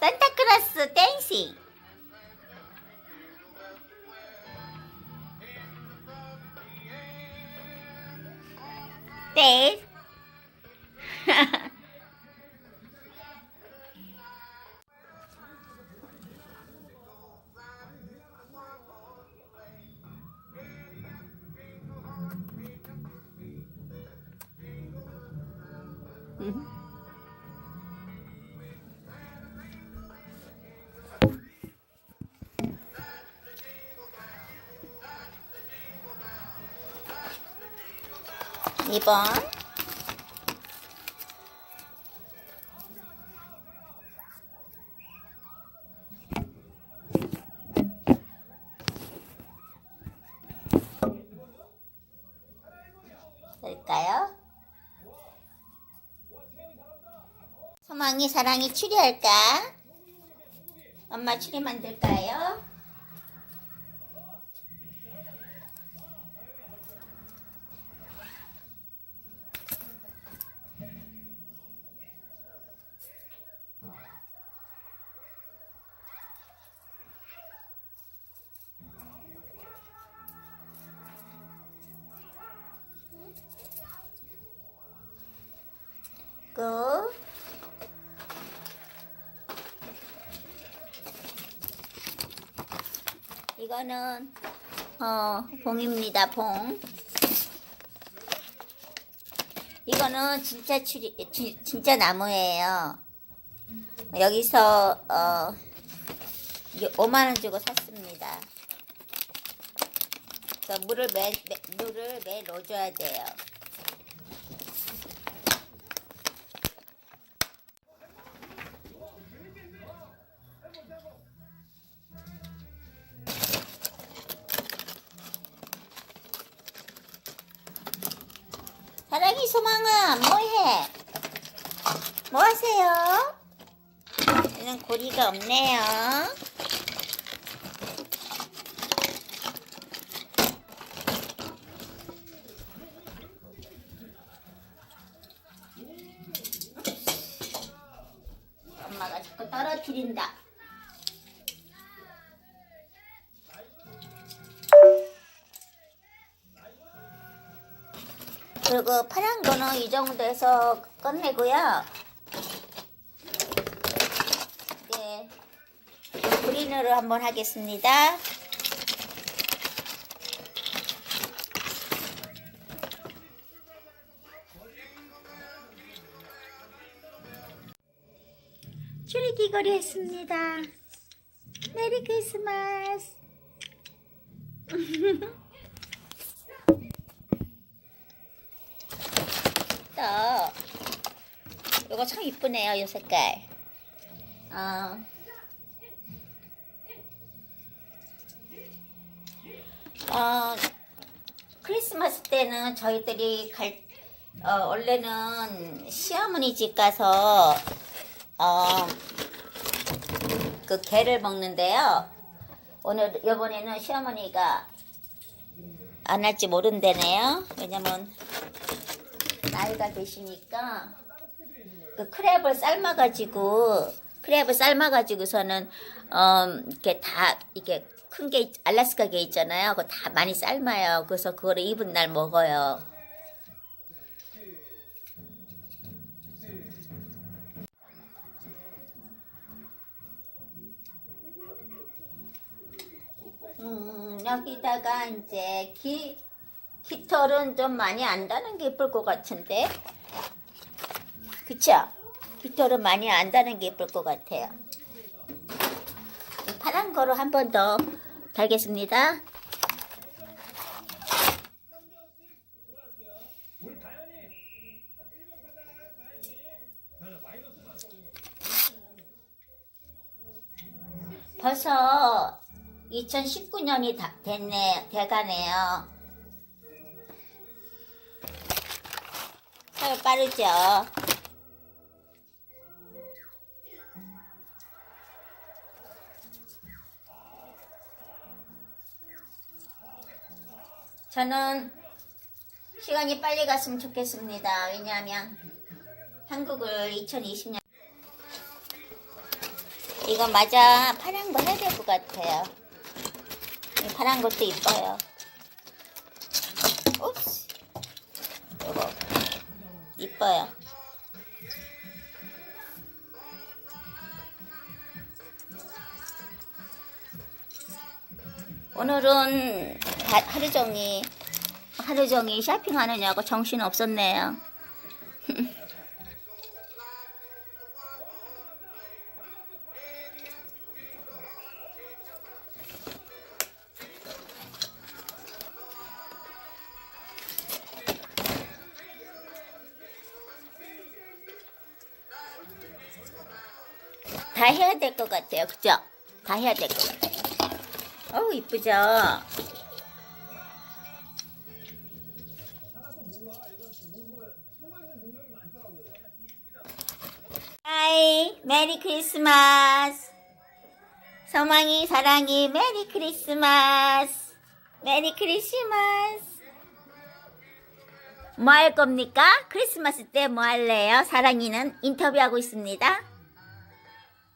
Santa Claus dancing. sim. 2번. 1까요 소망이 사랑이 추리할까? 엄마 추리 만들까요? 고. 이거는 어 봉입니다 봉. 이거는 진짜 추리 지- 진짜 나무예요. 여기서 어 5만 원 주고 샀습니다. 그래서 물을 매, 매 물을 매 넣어줘야 돼요 사랑이 소망아 뭐해? 뭐 하세요? 얘는 고리가 없네요. 엄마가 자꾸 떨어뜨린다. 그리고 파란 거는 이 정도에서 끝내고요. 네. 그린으로 한번 하겠습니다. 귀걸이 했습니다. 메리 크리스마스. 또 이거 참 이쁘네요 이 색깔. 어. 어, 크리스마스 때는 저희들이 갈 어, 원래는 시어머니 집 가서 어, 그 게를 먹는데요. 오늘 이번에는 시어머니가 안 할지 모른다네요. 왜냐면 나이가 드시니까 그 크랩을 삶아가지고 크랩을 삶아가지고서는 어 이렇게 다 이게 큰 게 알라스카 게 있잖아요. 그거 다 많이 삶아요. 그래서 그거를 입은 날 먹어요. 음, 여기다가 이제 기 깃털은 좀 많이 안 다는 게 예쁠 것 같은데 그쵸? 깃털은 많이 안 다는 게 예쁠 것 같아요 파란 거로 한 번 더 달겠습니다 벌써 2019년이 다 됐네, 돼가네요. 헐 빠르죠? 저는 시간이 빨리 갔으면 좋겠습니다. 왜냐하면 한국을 2020년 이거 맞아. 파란 거 해야 될 것 같아요. 이 파란 것도 이뻐요. 옵스. 이거 이뻐요. 오늘은 하- 하루 종일 하루 종일 쇼핑하느냐고 정신 없었네요. 다 해야 될 것 같아요. 그죠? 다 해야 될 것 같아요. 어우, 이쁘죠? 하이, 메리 크리스마스. 서망이, 사랑이, 메리 크리스마스. 메리 크리스마스. 뭐 할 겁니까? 크리스마스 때 뭐 할래요? 사랑이는 인터뷰하고 있습니다.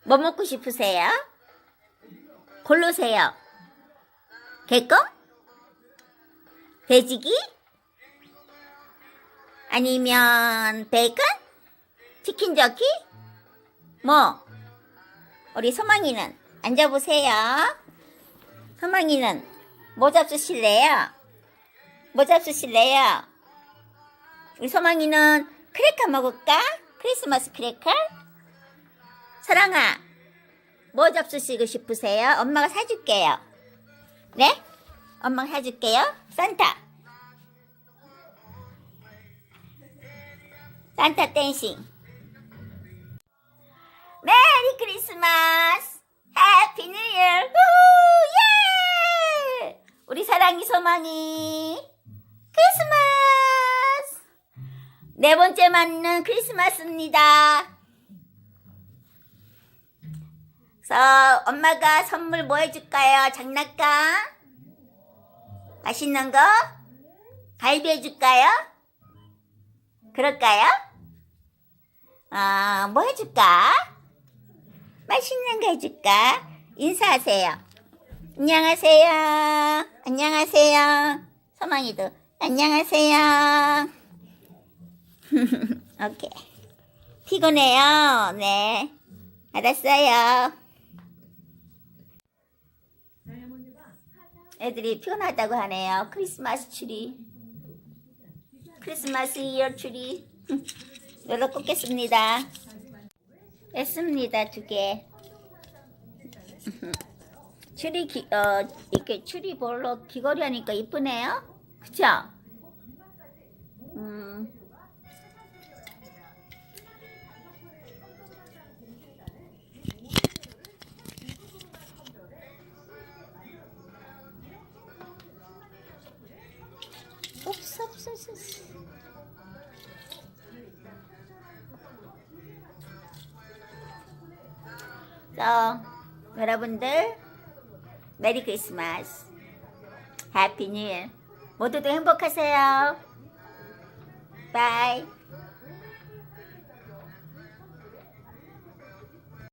뭐 먹고 싶으세요? 고르세요. 개껌? 돼지기? 아니면 베이컨? 치킨 저키? 뭐? 우리 소망이는 앉아보세요. 소망이는 뭐 잡수실래요? 뭐 잡수실래요? 우리 소망이는 크래커 먹을까? 크리스마스 크래커? 사랑아, 뭐 잡수시고 싶으세요? 엄마가 사줄게요. 네? 엄마가 사줄게요. 산타. 산타 댄싱. 메리 크리스마스. 해피 뉴 이어. 후! 예! 우리 사랑이 소망이 크리스마스. 네 번째 맞는 크리스마스입니다. 그래 서 엄마가 선물 뭐 해줄까요? 장난감? 맛있는 거? 갈비 해줄까요? 그럴까요? 아, 뭐 해줄까? 맛있는 거 해줄까? 인사하세요. 안녕하세요. 안녕하세요. 소망이도 안녕하세요. 오케이. 피곤해요. 네. 알았어요. 애들이 피곤하다고 하네요. 크리스마스 추리. 크리스마스 이어 추리. 놀러 꽂겠습니다. 했습니다. 두 개. 추리 기, 어, 이렇게 추리 볼로 귀걸이 하니까 이쁘네요. 그쵸? 자, 여러분들 메리 크리스마스 해피 뉴 모두들 행복하세요. 바이